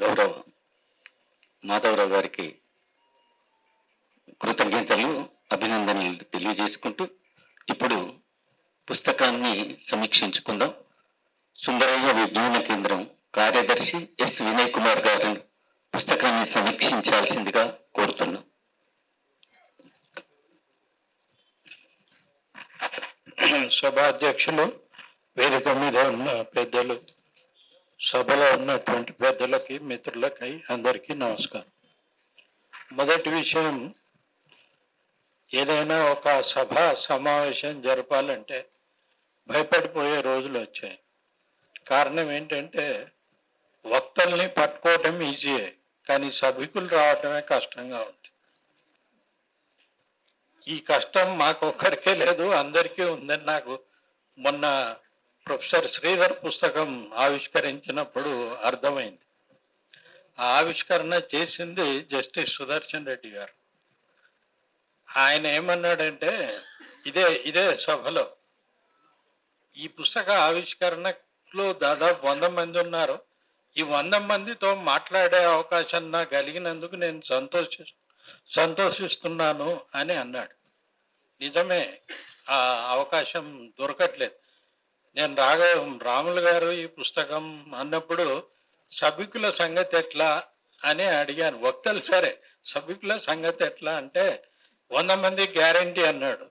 గౌరవ మాధవరావు గారికి కృతజ్ఞతలు అభినందనలు తెలియజేసుకుంటూ ఇప్పుడు పుస్తకాన్ని సమీక్షించుకుందాం. సుందరయ్య విజ్ఞాన కేంద్రం కార్యదర్శి ఎస్ వినయ్ కుమార్ గారు పుస్తకాన్ని సమీక్షించాల్సిందిగా కోరుతున్నాం. సభాధ్యక్షులు వేదిక మీద ఉన్న పెద్దలు సభలో ఉన్నటువంటి పెద్దలకి మిత్రులకి అందరికీ నమస్కారం. మొదటి విషయం ఏదైనా ఒక సభ సమావేశం జరపాలంటే భయపడిపోయే రోజులు వచ్చాయి. కారణం ఏంటంటే వక్తల్ని పట్టుకోవటం ఈజీయే కానీ సభికులు రావటమే కష్టంగా ఉంది. ఈ కష్టం మాకు ఒక్కరికే లేదు అందరికీ ఉందని నాకు మొన్న ప్రొఫెసర్ శ్రీధర్ పుస్తకం ఆవిష్కరించినప్పుడు అర్థమైంది. ఆ ఆవిష్కరణ చేసింది జస్టిస్ సుదర్శన్ రెడ్డి గారు. ఆయన ఏమన్నాడంటే ఇదే ఇదే సభలో ఈ పుస్తక ఆవిష్కరణలో దాదాపు వంద మంది ఉన్నారు. ఈ వంద మందితో మాట్లాడే అవకాశం నాకు కలిగినందుకు నేను సంతోషి సంతోషిస్తున్నాను అని అన్నాడు. నిజమే ఆ అవకాశం దొరకట్లేదు. నేను రాఘ రాములు గారు ఈ పుస్తకం అన్నప్పుడు సభికుల సంగతి ఎట్లా అని అడిగాను. వక్తలు సరే సభికుల సంగతి ఎట్లా అంటే వంద మంది గ్యారంటీ అన్నాడు.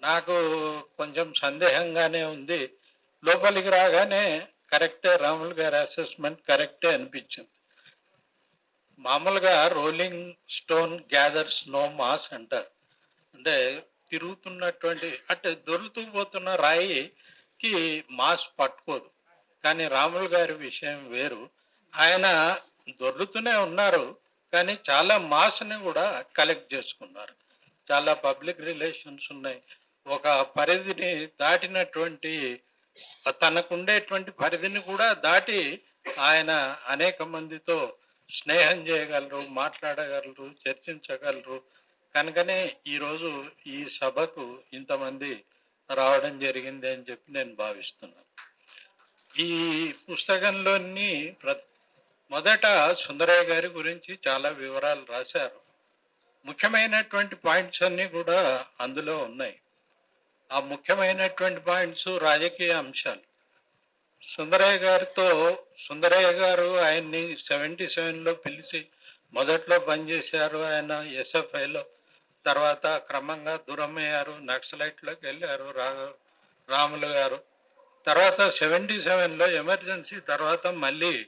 నాకు కొంచెం సందేహంగానే ఉంది. లోపలికి రాగానే కరెక్టే రాములు గారి అసెస్మెంట్ కరెక్టే అనిపించింది. మామూలుగా rolling stone gathers no moss అంటారు. అంటే తిరుగుతున్నటువంటి అంటే దొరుకుతూ పోతున్న రాయి కి మాస్ పట్టుకోదు. కానీ రాములు గారి విషయం వేరు. ఆయన దొర్లుతూనే ఉన్నారు కానీ చాలా మాస్ని కూడా కలెక్ట్ చేసుకున్నారు. చాలా పబ్లిక్ రిలేషన్స్ ఉన్నాయి. ఒక పరిధిని దాటినటువంటి తనకుండేటువంటి పరిధిని కూడా దాటి ఆయన అనేక మందితో స్నేహం చేయగలరు మాట్లాడగలరు చర్చించగలరు. కనుకనే ఈరోజు ఈ సభకు ఇంతమంది రావడం జరిగింది అని చెప్పి నేను భావిస్తున్నాను. ఈ పుస్తకంలోని ప్ర మొదట సుందరయ్య గారి గురించి చాలా వివరాలు రాశారు. ముఖ్యమైనటువంటి పాయింట్స్ అన్నీ కూడా అందులో ఉన్నాయి. ఆ ముఖ్యమైనటువంటి పాయింట్స్ రాజకీయ అంశాలు. సుందరయ్య గారితో సుందరయ్య గారు ఆయన్ని సెవెంటీ సెవెన్లో పిలిచి మొదట్లో పనిచేశారు. ఆయన ఎస్ఎఫ్ఐలో తర్వాత క్రమంగా దూరమయ్యారు నక్సలైట్లోకి వెళ్ళారు రా రాములు గారు. తర్వాత సెవెంటీ సెవెన్లో ఎమర్జెన్సీ తర్వాత మళ్ళీ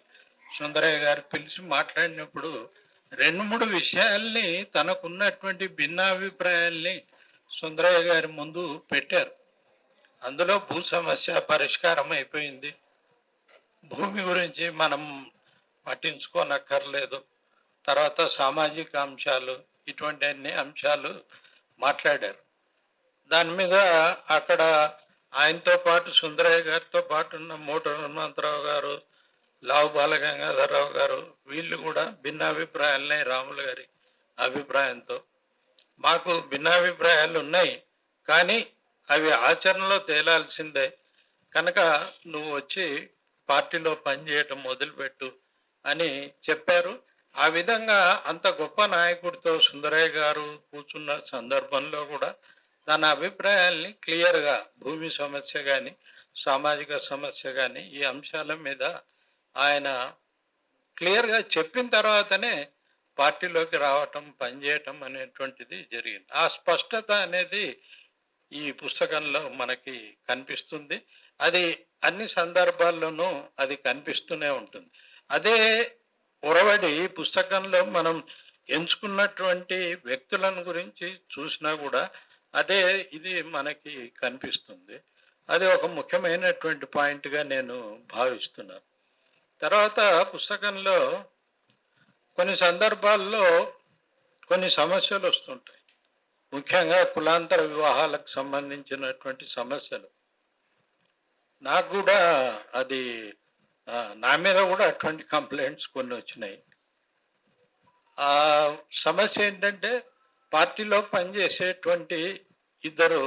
సుందరయ్య గారు పిలిచి మాట్లాడినప్పుడు రెండు మూడు విషయాల్ని తనకున్నటువంటి భిన్నాభిప్రాయాల్ని సుందరయ్య గారి ముందు పెట్టారు. అందులో భూ సమస్య పరిష్కారం అయిపోయింది. భూమి గురించి మనం పట్టించుకోనక్కర్లేదు. తర్వాత సామాజిక అంశాలు ఇటువంటి అన్ని అంశాలు మాట్లాడారు. దాని మీద అక్కడ ఆయనతో పాటు సుందరయ్య గారితో పాటు ఉన్న మూట హనుమంతరావు గారు లావు బాలగంగాధరరావు గారు వీళ్ళు కూడా భిన్నాభిప్రాయాలున్నాయి రాములు గారి అభిప్రాయంతో. మాకు భిన్నాభిప్రాయాలు ఉన్నాయి కానీ అవి ఆచరణలో తేలాల్సిందే. కనుక నువ్వు వచ్చి పార్టీలో పనిచేయటం మొదలుపెట్టు అని చెప్పారు. ఆ విధంగా అంత గొప్ప నాయకుడితో సుందరయ్య గారు కూర్చున్న సందర్భంలో కూడా తన అభిప్రాయాల్ని క్లియర్గా భూమి సమస్య కానీ సామాజిక సమస్య కానీ ఈ అంశాల మీద ఆయన క్లియర్గా చెప్పిన తర్వాతనే పార్టీలోకి రావటం పనిచేయటం అనేటువంటిది జరిగింది. ఆ స్పష్టత అనేది ఈ పుస్తకంలో మనకి కనిపిస్తుంది. అది అన్ని సందర్భాల్లోనూ అది కనిపిస్తూనే ఉంటుంది. అదే పొరవడి పుస్తకంలో మనం ఎంచుకున్నటువంటి వ్యక్తులను గురించి చూసినా కూడా అదే ఇది మనకి కనిపిస్తుంది. అది ఒక ముఖ్యమైనటువంటి పాయింట్గా నేను భావిస్తున్నాను. తర్వాత పుస్తకంలో కొన్ని సందర్భాల్లో కొన్ని సమస్యలు వస్తుంటాయి. ముఖ్యంగా కులాంతర వివాహాలకు సంబంధించినటువంటి సమస్యలు. నాకు కూడా అది నా మీద కూడా అటువంటి కంప్లైంట్స్ కొన్ని వచ్చినాయి. ఆ సమస్య ఏంటంటే పార్టీలో పనిచేసేటువంటి ఇద్దరు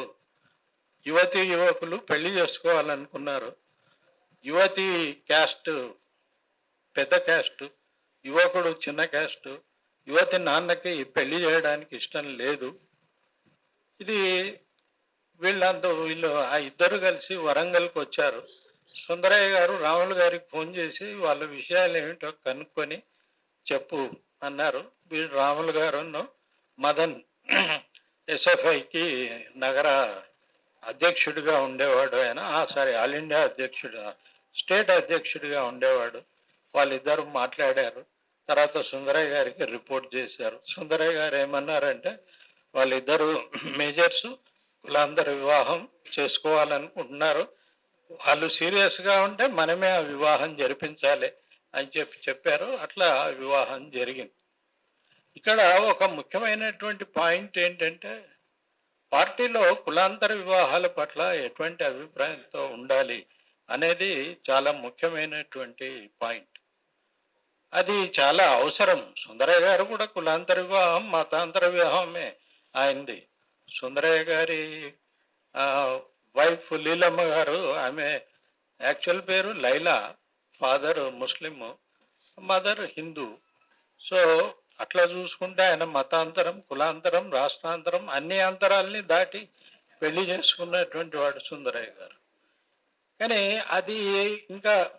యువతి యువకులు పెళ్ళి చేసుకోవాలనుకున్నారు. యువతి క్యాస్ట్ పెద్ద క్యాస్ట్ యువకుడు చిన్న క్యాస్ట్ యువతి నాన్నకి పెళ్ళి చేయడానికి ఇష్టం లేదు. ఇది వీళ్ళంతా వీళ్ళు ఆ ఇద్దరు కలిసి వరంగల్కి వచ్చారు సుందరయ్య గారు రాములు గారికి ఫోన్ చేసి వాళ్ళ విషయాలు ఏమిటో కనుక్కొని చెప్పు అన్నారు. వీడు రాములు గారు మదన్ ఎస్ఎఫ్ఐకి నగర అధ్యక్షుడిగా ఉండేవాడు ఆయన. సారీ ఆల్ ఇండియా అధ్యక్షుడు స్టేట్ అధ్యక్షుడిగా ఉండేవాడు. వాళ్ళిద్దరు మాట్లాడారు. తర్వాత సుందరయ్య గారికి రిపోర్ట్ చేశారు. సుందరయ్య గారు ఏమన్నారంటే వాళ్ళిద్దరు మేజర్స్ వాళ్ళందరూ వివాహం చేసుకోవాలనుకుంటున్నారు. వాళ్ళు సీరియస్గా ఉంటే మనమే ఆ వివాహం జరిపించాలి అని చెప్పి చెప్పారు. అట్లా వివాహం జరిగింది. ఇక్కడ ఒక ముఖ్యమైనటువంటి పాయింట్ ఏంటంటే పార్టీలో కులాంతర వివాహాల పట్ల ఎటువంటి అభిప్రాయంతో ఉండాలి అనేది చాలా ముఖ్యమైనటువంటి పాయింట్. అది చాలా అవసరం. సుందరయ్య గారు కూడా కులాంతర వివాహం మతాంతర వివాహమే ఆయనది. సుందరయ్య గారి వైఫ్ లీలమ్మ గారు ఆమె యాక్చువల్ పేరు Laila father Muslim mother Hindu. So అట్లా చూసుకుంటే ఆయన మతాంతరం కులాంతరం రాష్ట్రాంతరం అన్ని అంతరాల్ని దాటి పెళ్ళి చేసుకున్నటువంటి వాడు సుందరయ్య గారు. కానీ అది ఇంకా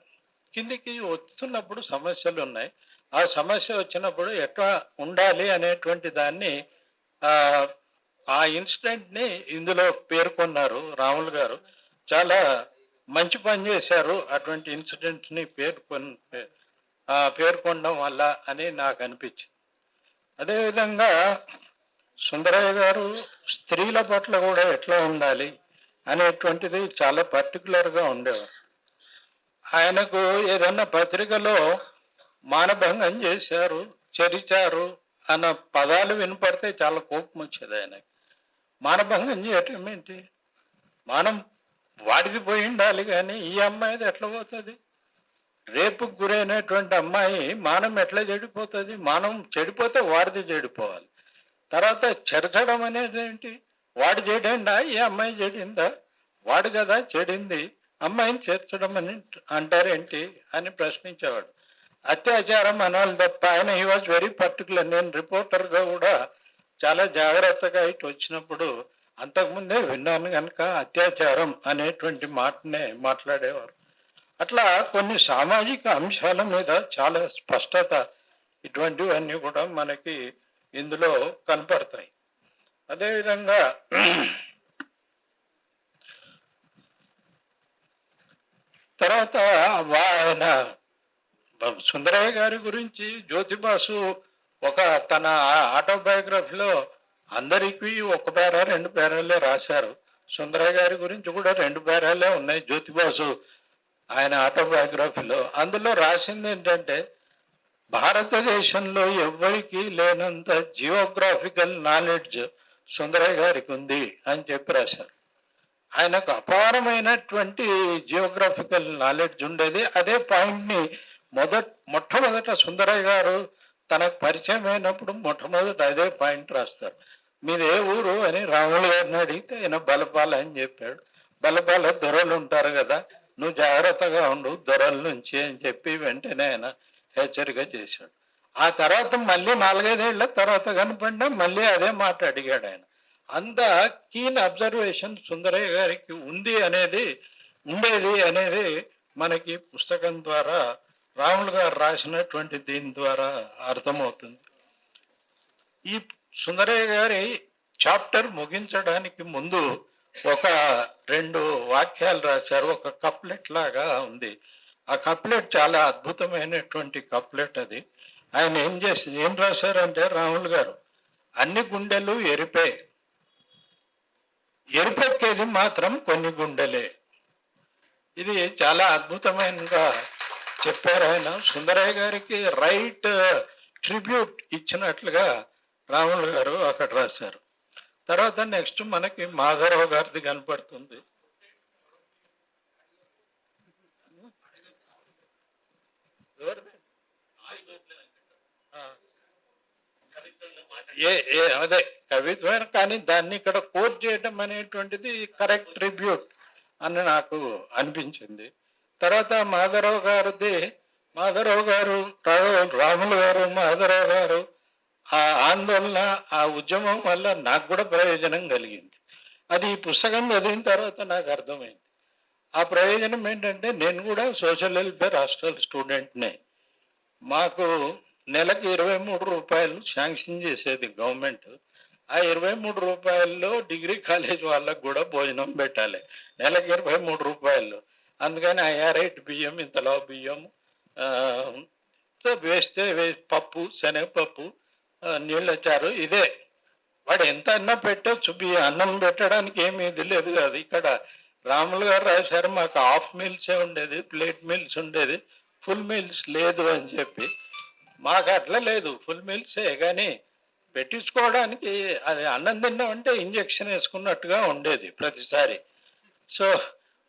కిందికి వస్తున్నప్పుడు సమస్యలు ఉన్నాయి. ఆ సమస్య వచ్చినప్పుడు ఎట్లా ఉండాలి అనేటువంటి దాన్ని ఆ ఇన్సిడెంట్ని ఇందులో పేర్కొన్నారు రాములు గారు. చాలా మంచి పని చేశారు అటువంటి ఇన్సిడెంట్ని పేర్కొన్ పేర్కొనడం వల్ల అని నాకు అనిపించింది. అదేవిధంగా సుందరయ్య గారు స్త్రీల పట్ల కూడా ఎట్లా ఉండాలి అనేటువంటిది చాలా పర్టికులర్గా ఉండేవారు. ఆయనకు ఏదన్నా పత్రికలో మానభంగం చేశారు చరిచారు అన్న పదాలు వినపడితే చాలా కోపం వచ్చేది ఆయనకి. మానభంగం చేయటం ఏంటి? మనం వాడిది పోయి ఉండాలి కానీ ఈ అమ్మాయిది ఎట్లా పోతుంది? రేపు గురైనటువంటి అమ్మాయి మానం ఎట్లా చెడిపోతుంది? మానం చెడిపోతే వాడిది చెడిపోవాలి. తర్వాత చెరచడం అనేది ఏంటి? వాడు చెడిందా? ఈ అమ్మాయి చెడిందా? వాడు కదా చెడింది. అమ్మాయిని చేర్చడం అని అంటారేంటి అని ప్రశ్నించేవాడు. అత్యాచారం అనాలి తప్ప ఆయన హీ వాజ్ వెరీ పర్టికులర్ నేను రిపోర్టర్గా కూడా చాలా జాగ్రత్తగా ఇటు వచ్చినప్పుడు అంతకుముందే విన్నాను కనుక అత్యాచారం అనేటువంటి మాటనే మాట్లాడేవారు. అట్లా కొన్ని సామాజిక అంశాల మీద చాలా స్పష్టత ఇటువంటివన్నీ కూడా మనకి ఇందులో కనపడతాయి. అదేవిధంగా తర్వాత వా- ఆయన సుందరయ్య గారి గురించి జ్యోతిబాసు ఒక తన ఆటోబయోగ్రఫీలో అందరికీ ఒక పేర రెండు పేరాలే రాశారు. సుందరయ్య గారి గురించి కూడా రెండు పేరాలే ఉన్నాయి జ్యోతిబాసు ఆయన ఆటోబయోగ్రఫీలో. అందులో రాసింది ఏంటంటే భారతదేశంలో ఎవ్వరికీ లేనంత జియోగ్రాఫికల్ నాలెడ్జ్ సుందరయ్య గారికి ఉంది అని చెప్పి రాశారు. ఆయనకు అపారమైనటువంటి జియోగ్రాఫికల్ నాలెడ్జ్ ఉండేది. అదే పాయింట్ని మొదట్ మొట్టమొదట సుందరయ్య గారు తనకు పరిచయం అయినప్పుడు మొట్టమొదట అదే పాయింట్ రాస్తారు. మీది ఏ ఊరు? అని రాములు గారిని అడిగితే ఆయన బలపాల అని చెప్పాడు. బలపాల దొరలు ఉంటారు కదా నువ్వు జాగ్రత్తగా ఉండు దొరల నుంచి అని చెప్పి వెంటనే ఆయన హెచ్చరిక చేశాడు. ఆ తర్వాత మళ్ళీ నాలుగైదేళ్ళ తర్వాత కనపడినా మళ్ళీ అదే మాట అడిగాడు ఆయన. అంత కీన్ అబ్జర్వేషన్ సుందరయ్య గారికి ఉంది అనేది ఉండేది అనేది మనకి పుస్తకం ద్వారా రాములు గారు రాసినటువంటి దీని ద్వారా అర్థమవుతుంది. ఈ సుందరయ్య గారి చాప్టర్ ముగించడానికి ముందు ఒక రెండు వాక్యాలు రాశారు. ఒక కప్లెట్ లాగా ఉంది. ఆ కప్లెట్ చాలా అద్భుతమైనటువంటి కప్లెట్ అది. ఆయన ఏం చేసి ఏం రాశారంటే రాములు గారు అన్ని గుండెలు ఎరిపే. ఎరుపెక్కేది మాత్రం కొన్ని గుండెలే. ఇది చాలా అద్భుతమైనగా చెప్పారు ఆయన సుందరయ్య గారికి రైట్ ట్రిబ్యూట్ ఇచ్చినట్లుగా రాములు గారు అక్కడ రాశారు. తర్వాత నెక్స్ట్ మనకి మాధవరావు గారిది కనపడుతుంది. ఏ ఏ అదే కవిత్వం కానీ దాన్ని ఇక్కడ కోట్ చేయడం అనేటువంటిది కరెక్ట్ ట్రిబ్యూట్ అని నాకు అనిపించింది. తర్వాత మాధవరావు గారిది మాధవరావు గారు రాములు గారు మాధవరావు గారు ఆ ఆందోళన ఆ ఉద్యమం వల్ల నాకు కూడా ప్రయోజనం కలిగింది. అది ఈ పుస్తకం చదివిన తర్వాత నాకు అర్థమైంది. ఆ ప్రయోజనం ఏంటంటే నేను కూడా సోషల్ వెల్ఫేర్ హాస్టల్ స్టూడెంట్నే. మాకు నెలకు ఇరవై మూడు రూపాయలు శాంక్షన్ చేసేది గవర్నమెంట్. ఆ ఇరవై మూడు రూపాయల్లో డిగ్రీ కాలేజ్ వాళ్ళకు కూడా భోజనం పెట్టాలి. నెలకు ఇరవై మూడు రూపాయలు. అందుకని ఐఆర్ఐట్ బియ్యం ఇంతలో బియ్యం వేస్తే పప్పు శనగపప్పు నీళ్ళు వచ్చారు. ఇదే. వాడు ఎంత అన్నం పెట్టచ్చు బియ్యం అన్నం పెట్టడానికి ఏమీ ఇది లేదు. కాదు ఇక్కడ రాములు గారు రాశారు మాకు హాఫ్ మీల్సే ఉండేది ప్లేట్ మీల్స్ ఉండేది ఫుల్ మీల్స్ లేదు అని చెప్పి. మాకు అట్లా లేదు ఫుల్ మీల్సే. కానీ పెట్టించుకోవడానికి అది అన్నం తిన్నామంటే ఇంజక్షన్ వేసుకున్నట్టుగా ఉండేది ప్రతిసారి. సో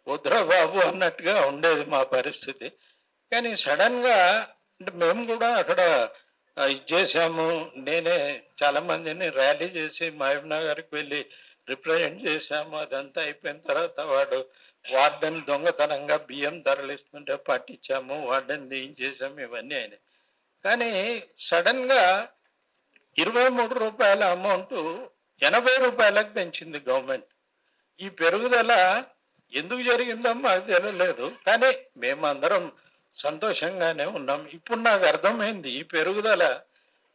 వద్దురా బాబు అన్నట్టుగా ఉండేది మా పరిస్థితి. కానీ సడన్గా అంటే మేము కూడా అక్కడ ఇది చేసాము నేనే చాలామందిని ర్యాలీ చేసి మహబూబ్నగర్కి వెళ్ళి రిప్రజెంట్ చేశాము. అదంతా అయిపోయిన తర్వాత వాడు వార్డెన్ దొంగతనంగా బియ్యం తరలిస్తుంటే పట్టించాము. వార్డెన్ చేసాము ఇవన్నీ అయినాయి. కానీ సడన్గా ఇరవై మూడు రూపాయల అమౌంట్ ఎనభై రూపాయలకు పెంచింది గవర్నమెంట్. ఈ పెరుగుదల ఎందుకు జరిగిందమ్మా తెలియలేదు కానీ మేమందరం సంతోషంగానే ఉన్నాం. ఇప్పుడు నాకు అర్థమైంది ఈ పెరుగుదల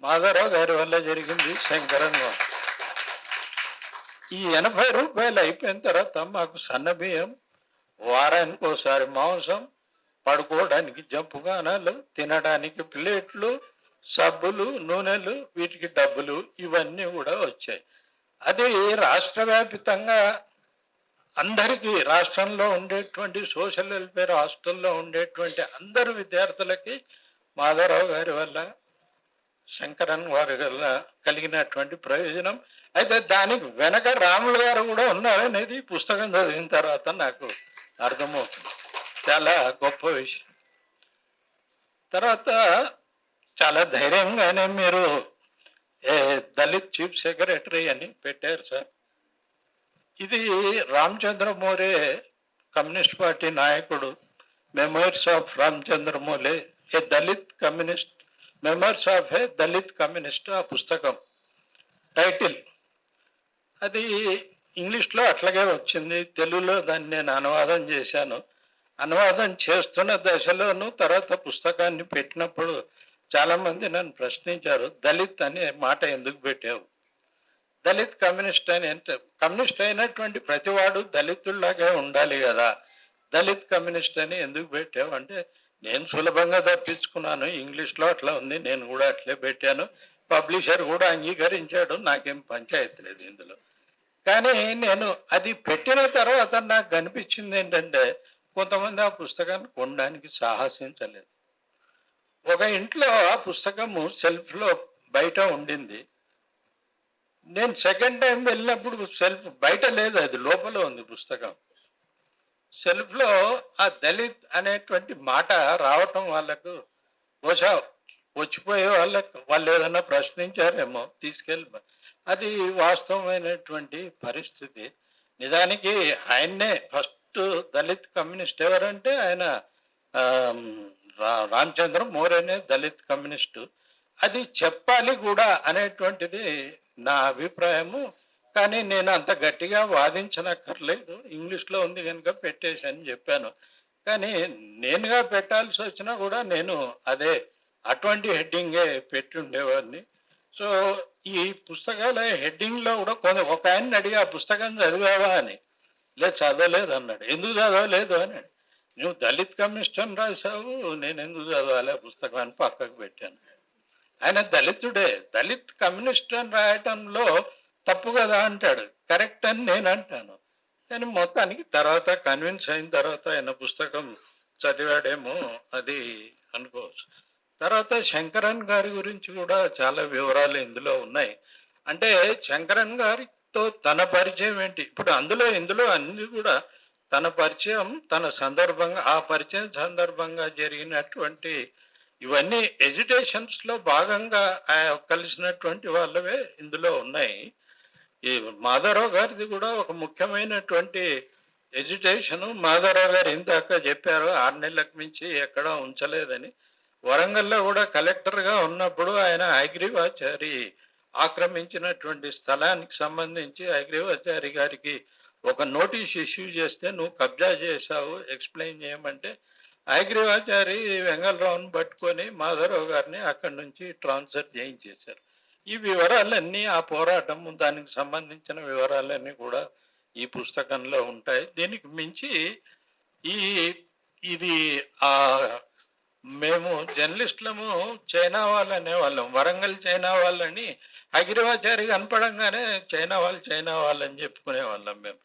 మాధవరావు గారి వల్ల జరిగింది శంకరన్ ఈ ఎనభై రూపాయలు అయిపోయిన తర్వాత మాకు సన్నబియ్యం వారానికి ఒకసారి మాంసం పడుకోవడానికి జంపుగానాలు తినడానికి ప్లేట్లు సబ్బులు నూనెలు వీటికి డబ్బులు ఇవన్నీ కూడా వచ్చాయి. అదే రాష్ట్ర వ్యాపితంగా అందరికీ రాష్ట్రంలో ఉండేటువంటి సోషల్ వెల్ఫేర్ హాస్టల్లో ఉండేటువంటి అందరు విద్యార్థులకి మాధవరావు గారి వల్ల శంకరన్ వారి వల్ల కలిగినటువంటి ప్రయోజనం. అయితే దానికి వెనక రాములు గారు కూడా ఉన్నారనేది పుస్తకం చదివిన తర్వాత నాకు అర్థమవుతుంది. చాలా గొప్ప విషయం. తర్వాత చాలా ధైర్యంగానే మీరు ఏ, దళిత్ చీఫ్ సెక్రటరీ అని పెట్టారు సార్. ఇది రామచంద్రమూరే కమ్యూనిస్ట్ పార్టీ నాయకుడు memories of రామచంద్రమూలే a Dalit communist memoirs of a Dalit communist ఆ పుస్తకం. టైటిల్. అది ఇంగ్లీష్లో అట్లాగే వచ్చింది. తెలుగులో దాన్ని నేను అనువాదం చేశాను. అనువాదం చేస్తున్న దశలోనూ తర్వాత పుస్తకాన్ని పెట్టినప్పుడు చాలామంది నన్ను ప్రశ్నించారు దళిత్ అనే మాట ఎందుకు పెట్టావు? దళిత్ కమ్యూనిస్ట్ అని అంటే కమ్యూనిస్ట్ అయినటువంటి ప్రతివాడు దళితుల్లాగే ఉండాలి కదా. దళిత్ కమ్యూనిస్ట్ అని ఎందుకు పెట్టావు? అంటే నేను సులభంగా తప్పించుకున్నాను. ఇంగ్లీష్లో అట్లా ఉంది. నేను కూడా అట్లే పెట్టాను. పబ్లిషర్ కూడా అంగీకరించాడు. నాకేం పంచాయతీ లేదు ఇందులో. కానీ నేను అది పెట్టిన తర్వాత నాకు కనిపించింది ఏంటంటే కొంతమంది ఆ పుస్తకాన్ని కొనడానికి సాహసించలేదు. ఒక ఇంట్లో ఆ పుస్తకము సెల్ఫ్లో బయట ఉండింది. నేను సెకండ్ టైం వెళ్ళినప్పుడు సెల్ఫ్ బయట లేదు అది లోపల ఉంది పుస్తకం. సెల్ఫ్లో ఆ దళిత్ అనేటువంటి మాట రావటం వాళ్ళకు బహుశా వచ్చిపోయే వాళ్ళకు వాళ్ళు ఏదైనా ప్రశ్నించారేమో తీసుకెళ్ళి అది వాస్తవమైనటువంటి పరిస్థితి. నిజానికి ఆయన్నే ఫస్ట్ దళిత్ కమ్యూనిస్ట్ ఎవరంటే ఆయన రా- రామచంద్ర మోరేనే దళిత్ కమ్యూనిస్టు. అది చెప్పాలి కూడా అనేటువంటిది నా అభిప్రాయము కానీ నేను అంత గట్టిగా వాదించనక్కర్లేదు. ఇంగ్లీష్లో ఉంది కనుక పెట్టేసి చెప్పాను. కానీ నేనుగా పెట్టాల్సి వచ్చినా కూడా నేను అదే అటువంటి హెడ్డింగే పెట్టి ఉండేవాడిని సో ఈ పుస్తకాల హెడ్డింగ్లో కూడా కొంత ఒక ఆయన అడిగి ఆ పుస్తకం చదివావా? అని. లేదు చదవలేదు అన్నాడు. ఎందుకు చదవలేదు? అని నువ్వు దళిత్ కమిషన్ రాశావు నేను ఎందుకు చదవాలి ఆ పుస్తకాన్ని పక్కకు పెట్టాను? ఆయన దళితుడే. దళిత్ కమ్యూనిస్ట్ అని రాయటంలో తప్పు కదా అంటాడు. కరెక్ట్ అని నేను అంటాను. కానీ మొత్తానికి తర్వాత కన్విన్స్ అయిన తర్వాత ఆయన పుస్తకం చదివాడేమో అది అనుకోవచ్చు. తర్వాత శంకరన్ గారి గురించి కూడా చాలా వివరాలు ఇందులో ఉన్నాయి. అంటే శంకరన్ గారితో తన పరిచయం ఏంటి? ఇప్పుడు అందులో ఇందులో అన్ని కూడా తన పరిచయం తన సందర్భంగా ఆ పరిచయం సందర్భంగా జరిగినటువంటి ఇవన్నీ ఎడ్యుటేషన్స్లో భాగంగా కలిసినటువంటి వాళ్ళవే ఇందులో ఉన్నాయి. ఈ మాధవరావు గారిది కూడా ఒక ముఖ్యమైనటువంటి ఎడ్యుటేషన్ మాధవరావు గారు ఇందాక చెప్పారు ఆరు నెలలకు మించి ఎక్కడా ఉంచలేదని. వరంగల్లో కూడా కలెక్టర్గా ఉన్నప్పుడు ఆయన అగ్రివాచారి ఆక్రమించినటువంటి స్థలానికి సంబంధించి అగ్రివాచారి గారికి ఒక నోటీస్ ఇష్యూ చేస్తే నువ్వు కబ్జా చేశావు ఎక్స్ప్లెయిన్ చేయమంటే హైగ్రీవాచారి వెంగళరావుని పట్టుకొని మాధవరావు గారిని అక్కడి నుంచి ట్రాన్స్ఫర్ చేయించేశారు. ఈ వివరాలన్నీ ఆ పోరాటం దానికి సంబంధించిన వివరాలన్నీ కూడా ఈ పుస్తకంలో ఉంటాయి. దీనికి మించి ఈ ఇది ఆ మేము జర్నలిస్టులము చైనా వాళ్ళు అనేవాళ్ళం. వరంగల్ చైనా వాళ్ళని అగిరివాచారి కనపడంగానే చైనా వాళ్ళు చైనా వాళ్ళని చెప్పుకునే వాళ్ళం మేము.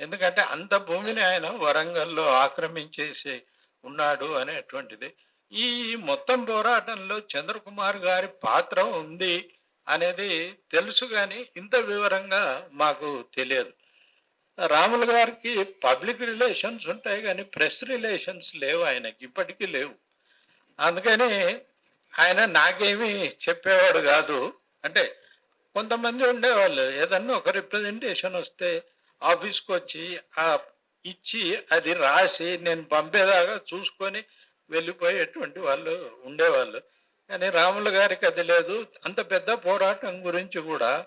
ఎందుకంటే అంత భూమిని ఆయన వరంగల్లో ఆక్రమించేసి ఉన్నాడు అనేటువంటిది. ఈ మొత్తం పోరాటంలో చంద్రకుమార్ గారి పాత్ర ఉంది అనేది తెలుసు కానీ ఇంత వివరంగా మాకు తెలియదు. రాములు గారికి పబ్లిక్ రిలేషన్స్ ఉంటాయి కానీ ప్రెస్ రిలేషన్స్ లేవు ఆయనకి ఇప్పటికీ లేవు. అందుకని ఆయన నాకేమీ చెప్పేవాడు కాదు. అంటే కొంతమంది ఉండేవాళ్ళు ఏదన్నా ఒక రిప్రజెంటేషన్ వస్తే ఆఫీస్కి వచ్చి ఆ ఇచ్చి అది రాసి నేను పంపేదాకా చూసుకొని వెళ్ళిపోయేటువంటి వాళ్ళు ఉండేవాళ్ళు. కానీ రాములు గారికి అది లేదు. అంత పెద్ద పోరాటం గురించి కూడా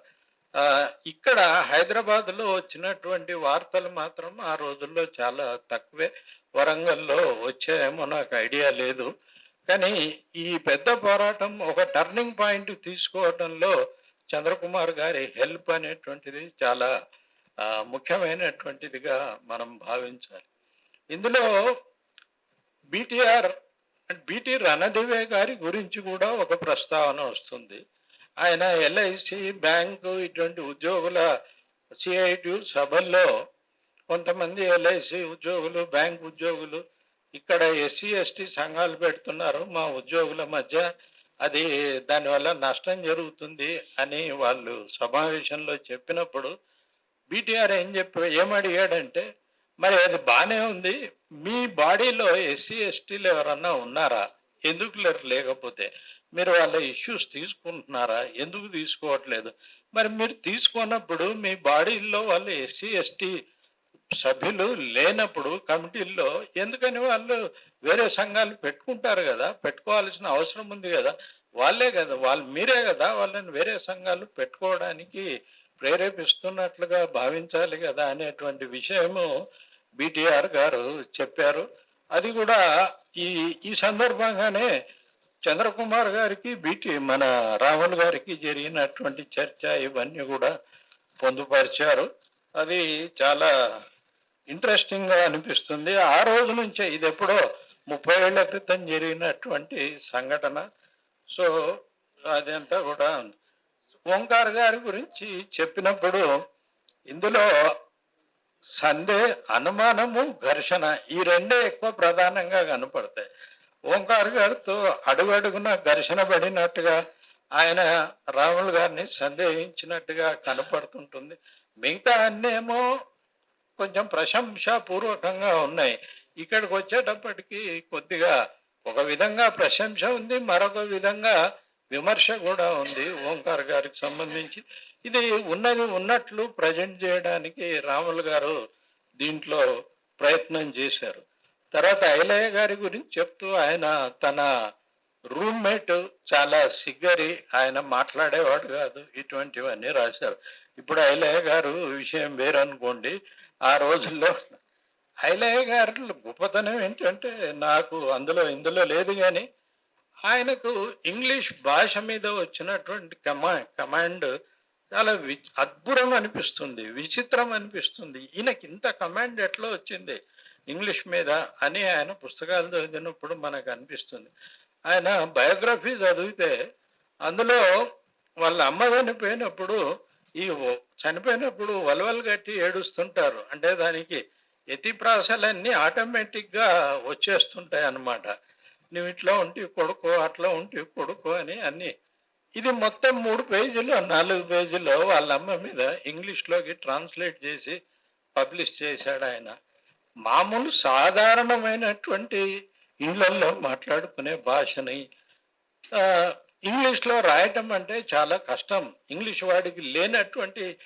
ఇక్కడ హైదరాబాద్లో వచ్చినటువంటి వార్తలు మాత్రం ఆ రోజుల్లో చాలా తక్కువే. వరంగల్లో వచ్చాయేమో నాకు ఐడియా లేదు. కానీ ఈ పెద్ద పోరాటం ఒక టర్నింగ్ పాయింట్ తీసుకోవడంలో చంద్రకుమార్ గారి హెల్ప్ అనేటువంటిది చాలా ముఖ్యమైనటువంటిదిగా మనం భావించాలి. ఇందులో బీటీఆర్ బీటీ రణదివే గారి గురించి కూడా ఒక ప్రస్తావన వస్తుంది. ఆయన ఎల్ఐసి బ్యాంకు ఇటువంటి ఉద్యోగుల సిఐటి సభల్లో కొంతమంది ఎల్ఐసి ఉద్యోగులు బ్యాంక్ ఉద్యోగులు ఇక్కడ ఎస్సీ ఎస్టీ సంఘాలు పెడుతున్నారు. మా ఉద్యోగుల మధ్య అది దానివల్ల నష్టం జరుగుతుంది అని వాళ్ళు సమావేశంలో చెప్పినప్పుడు బీటీఆర్ ఏం చెప్పి ఏమడిగాడంటే మరి అది బాగానే ఉంది. మీ బాడీలో ఎస్సీ ఎస్టీలు ఎవరన్నా ఉన్నారా? ఎందుకు లేరు లేకపోతే? మీరు వాళ్ళ ఇష్యూస్ తీసుకుంటున్నారా? ఎందుకు తీసుకోవట్లేదు? మరి మీరు తీసుకున్నప్పుడు మీ బాడీల్లో వాళ్ళు ఎస్సీ ఎస్టీ సభ్యులు లేనప్పుడు కమిటీల్లో ఎందుకని వాళ్ళు వేరే సంఘాలు పెట్టుకుంటారు కదా? పెట్టుకోవాల్సిన అవసరం ఉంది కదా? వాళ్ళే కదా వాళ్ళు మీరే కదా వాళ్ళని వేరే సంఘాలు పెట్టుకోవడానికి ప్రేరేపిస్తున్నట్లుగా భావించాలి కదా అనేటువంటి విషయము బీటీఆర్ గారు చెప్పారు. అది కూడా ఈ ఈ సందర్భంగానే చంద్రకుమార్ గారికి బీటీ మన రాహుల్ గారికి జరిగినటువంటి చర్చ ఇవన్నీ కూడా పొందుపరిచారు. అది చాలా ఇంట్రెస్టింగ్గా అనిపిస్తుంది. ఆ రోజు నుంచే ఇది ఎప్పుడో ముప్పై ఏళ్ళ క్రితం జరిగినటువంటి సంఘటన. సో అదంతా కూడా ఓంకార్ గారి గురించి చెప్పినప్పుడు ఇందులో సందే అనుమానము ఘర్షణ ఈ రెండే ఎక్కువ ప్రధానంగా కనపడతాయి. ఓంకార్ గారితో అడుగడుగున ఘర్షణ పడినట్టుగా ఆయన రాములు గారిని సందేహించినట్టుగా కనపడుతుంటుంది. మిగతా అన్నేమో కొంచెం ప్రశంసాపూర్వకంగా ఉన్నాయి. ఇక్కడికి వచ్చేటప్పటికి కొద్దిగా ఒక విధంగా ప్రశంస ఉంది మరొక విధంగా విమర్శ కూడా ఉంది ఓంకార్ గారికి సంబంధించి. ఇది ఉన్నది ఉన్నట్లు ప్రజెంట్ చేయడానికి రాములు గారు దీంట్లో ప్రయత్నం చేశారు. తర్వాత ఐలయ్య గారి గురించి చెప్తూ ఆయన తన రూమ్మేట్ చాలా సిగ్గరి ఆయన మాట్లాడేవాడు కాదు ఇటువంటివన్నీ రాశారు. ఇప్పుడు ఐలయ్య గారు విషయం వేరనుకోండి ఆ రోజుల్లో ఐలయ్య గారి గొప్పతనం ఏంటంటే నాకు అందులో ఇందులో లేదు కానీ ఆయనకు ఇంగ్లీష్ భాష మీద వచ్చినటువంటి కమా కమాండ్ చాలా వి అద్భుతం అనిపిస్తుంది విచిత్రం అనిపిస్తుంది. ఈయనకి ఇంత కమాండ్ ఎట్లా వచ్చింది? ఇంగ్లీష్ మీద అని ఆయన పుస్తకాలు చదివినప్పుడు మనకు అనిపిస్తుంది. ఆయన బయోగ్రఫీ చదివితే అందులో వాళ్ళ అమ్మ చనిపోయినప్పుడు ఈ చనిపోయినప్పుడు వలవలు కట్టి ఏడుస్తుంటారు. అంటే దానికి ఎతి ప్రాసలన్నీ ఆటోమేటిక్గా వచ్చేస్తుంటాయి అన్నమాట నువ్వు ఇట్లా ఉంటే కొడుకో అట్లా ఉంటే కొడుకో అని అన్ని. ఇది మొత్తం మూడు పేజీలు నాలుగు పేజీలో వాళ్ళ అమ్మ మీద ఇంగ్లీష్లోకి ట్రాన్స్లేట్ చేసి పబ్లిష్ చేశాడు ఆయన. మామూలు సాధారణమైనటువంటి ఇళ్ళలో మాట్లాడుకునే భాషని ఇంగ్లీష్లో రాయటం అంటే చాలా కష్టం. ఇంగ్లీష్ వాడికి లేనటువంటి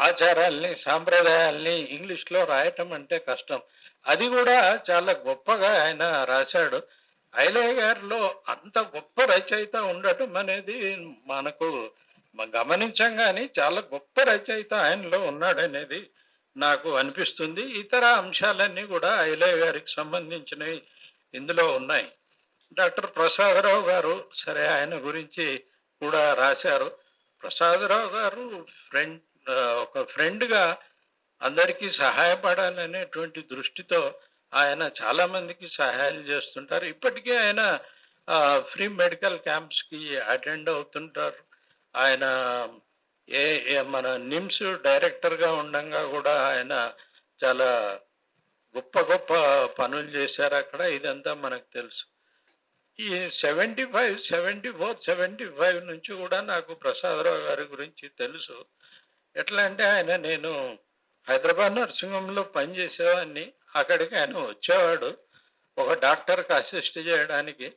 ఆచారాల్ని సాంప్రదాయాల్ని ఇంగ్లీష్లో రాయటం అంటే కష్టం. అది కూడా చాలా గొప్పగా ఆయన రాశాడు. ఐలయ్య గారిలో అంత గొప్ప రచయిత ఉండటం అనేది మనకు గమనించం కానీ చాలా గొప్ప రచయిత ఆయనలో ఉన్నాడనేది నాకు అనిపిస్తుంది. ఇతర అంశాలన్నీ కూడా ఐలయ్య గారికి సంబంధించినవి ఇందులో ఉన్నాయి. డాక్టర్ ప్రసాదరావు గారు సరే ఆయన గురించి కూడా రాశారు. ప్రసాదరావు గారు ఫ్రెండ్ ఒక ఫ్రెండ్గా అందరికీ సహాయపడాలనేటువంటి దృష్టితో ఆయన చాలామందికి సహాయాలు చేస్తుంటారు. ఇప్పటికీ ఆయన ఫ్రీ మెడికల్ క్యాంప్స్కి అటెండ్ అవుతుంటారు. ఆయన ఏ ఏ మన నిమ్స్ డైరెక్టర్గా ఉండగా కూడా ఆయన చాలా గొప్ప గొప్ప పనులు చేశారు అక్కడ. ఇదంతా మనకు తెలుసు. ఈ seventy five seventy four seventy five నుంచి కూడా నాకు ప్రసాదరావు గారి గురించి తెలుసు. ఎట్లా అంటే ఆయన నేను హైదరాబాద్ నర్సింహంలో పనిచేసేవాడిని అక్కడికి ఆయన వచ్చేవాడు. ఒక డాక్టర్కి అసిస్ట్ చేయడానికి.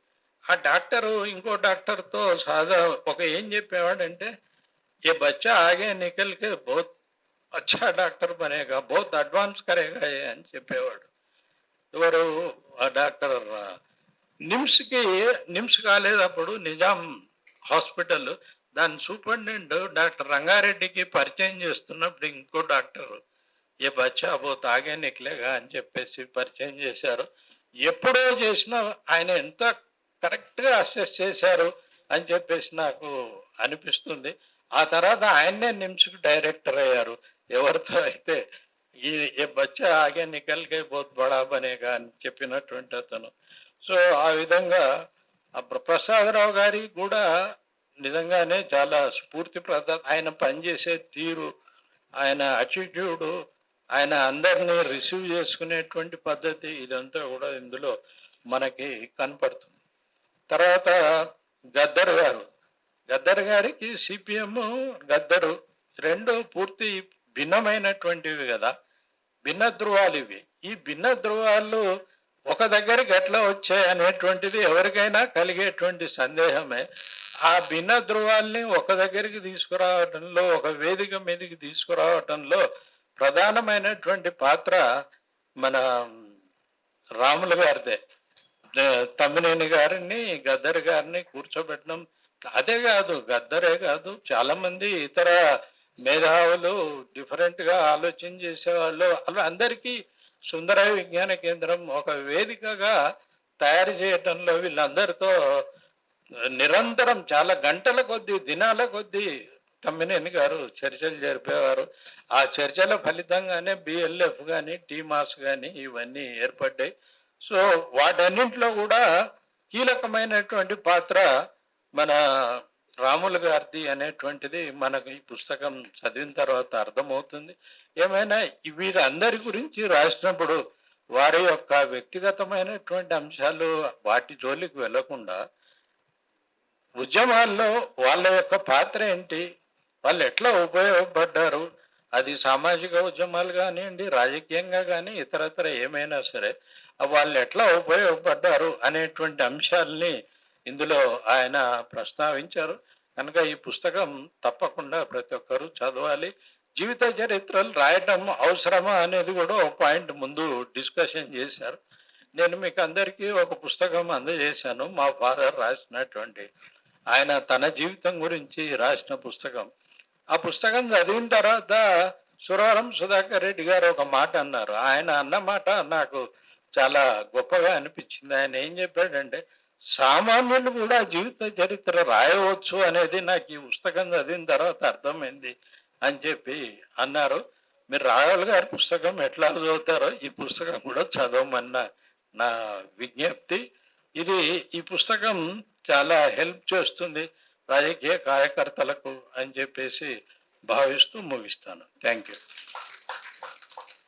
ఆ డాక్టరు ఇంకో డాక్టర్తో సాదా ఒక ఏం చెప్పేవాడంటే ఈ బచ్చా ఆగే నికల్కి బోత్ అచ్చా డాక్టర్ పనేగా బోత్ అడ్వాన్స్ కరేగా అని చెప్పేవాడు. ఎవరు? ఆ డాక్టర్ నిమ్స్కి నిమ్స్ కాలేదు అప్పుడు నిజాం హాస్పిటల్. దాని సూపరింటెండెంట్ డాక్టర్ రంగారెడ్డికి పరిచయం చేస్తున్నప్పుడు ఇంకో డాక్టర్. ఏ బచ్చా బోత్ ఆగే అని చెప్పేసి పరిచయం చేశారు. ఎప్పుడో చేసినా ఆయన ఎంత కరెక్ట్గా అసెస్ చేశారు అని చెప్పేసి నాకు అనిపిస్తుంది. ఆ తర్వాత ఆయన్నే నిమ్స్కి డైరెక్టర్ అయ్యారు. ఎవరితో అయితే ఈ ఏ బచ్చా ఆగే నికల్కే బోత్ బడా బనేగా అని చెప్పినటువంటి అతను. సో ఆ విధంగా ఆ ప్రసాదరావు గారి కూడా నిజంగానే చాలా స్ఫూర్తిప్రద ఆయన పనిచేసే తీరు ఆయన అటిట్యూడు ఆయన అందరినీ రిసీవ్ చేసుకునేటువంటి పద్ధతి ఇదంతా కూడా ఇందులో మనకి కనపడుతుంది. తర్వాత గద్దర్ గారు. గద్దర్ గారికి సిపిఎం గద్దరు రెండు పూర్తి భిన్నమైనటువంటివి కదా. భిన్న ధృవాలు ఇవి. ఈ భిన్న ధృవాలు ఒక దగ్గరికి ఎట్లా వచ్చాయి అనేటువంటిది ఎవరికైనా కలిగేటువంటి సందేహమే. ఆ భిన్న ధృవాల్ని ఒక దగ్గరికి తీసుకురావటంలో ఒక వేదిక మీదకి తీసుకురావటంలో ప్రధానమైనటువంటి పాత్ర మన రాములు గారిదే. తమ్మినేని గారిని గద్దర్ గారిని కూర్చోబెట్టడం అదే కాదు గద్దరే కాదు చాలా మంది ఇతర మేధావులు డిఫరెంట్గా ఆలోచన చేసేవాళ్ళు. అలా అందరికీ సుందర విజ్ఞాన కేంద్రం ఒక వేదికగా తయారు చేయటంలో వీళ్ళందరితో నిరంతరం చాలా గంటల కొద్దీ దినాల కొద్దీ తమ్మినేని గారు చర్చలు జరిపేవారు. ఆ చర్చల ఫలితంగానే బిఎల్ఎఫ్ కానీ టీమాస్ కానీ ఇవన్నీ ఏర్పడ్డాయి. సో వాటన్నింటిలో కూడా కీలకమైనటువంటి పాత్ర మన రాములు గారిది అనేటువంటిది మనకు ఈ పుస్తకం చదివిన తర్వాత అర్థమవుతుంది. ఏమైనా వీరందరి గురించి రాసినప్పుడు వారి యొక్క వ్యక్తిగతమైనటువంటి అంశాలు వాటి జోలికి వెళ్ళకుండా ఉద్యమాల్లో వాళ్ళ యొక్క పాత్ర ఏంటి? వాళ్ళు ఎట్లా ఉపయోగపడ్డారు? అది సామాజిక ఉద్యమాలు కానివ్వండి రాజకీయంగా కానీ ఇతరత్ర ఏమైనా సరే వాళ్ళు ఎట్లా ఉపయోగపడ్డారు అనేటువంటి అంశాలని ఇందులో ఆయన ప్రస్తావించారు. కనుక ఈ పుస్తకం తప్పకుండా ప్రతి ఒక్కరూ చదవాలి. జీవిత చరిత్రలు రాయటం అవసరమా అనేది కూడా ఒక పాయింట్ ముందు డిస్కషన్ చేశారు. నేను మీకు అందరికీ ఒక పుస్తకం అందజేశాను. మా ఫాదర్ రాసినటువంటి ఆయన తన జీవితం గురించి రాసిన పుస్తకం. ఆ పుస్తకం చదివిన తర్వాత సురవరం సుధాకర్ రెడ్డి గారు ఒక మాట అన్నారు. ఆయన అన్న మాట నాకు చాలా గొప్పగా అనిపించింది. ఆయన ఏం చెప్పాడంటే సామాన్యులు కూడా జీవిత చరిత్ర రాయవచ్చు అనేది నాకు ఈ పుస్తకం చదివిన తర్వాత అర్థమైంది అని చెప్పి అన్నారు. మీరు రాయల్ గారి పుస్తకం ఎట్లా చదువుతారో ఈ పుస్తకం కూడా చదవమన్న నా విజ్ఞప్తి. ఇది ఈ పుస్తకం చాలా హెల్ప్ చేస్తుంది. రాజకీయ కార్యకర్తలకు అని చెప్పేసి భావిస్తూ ముగిస్తాను. Thank you.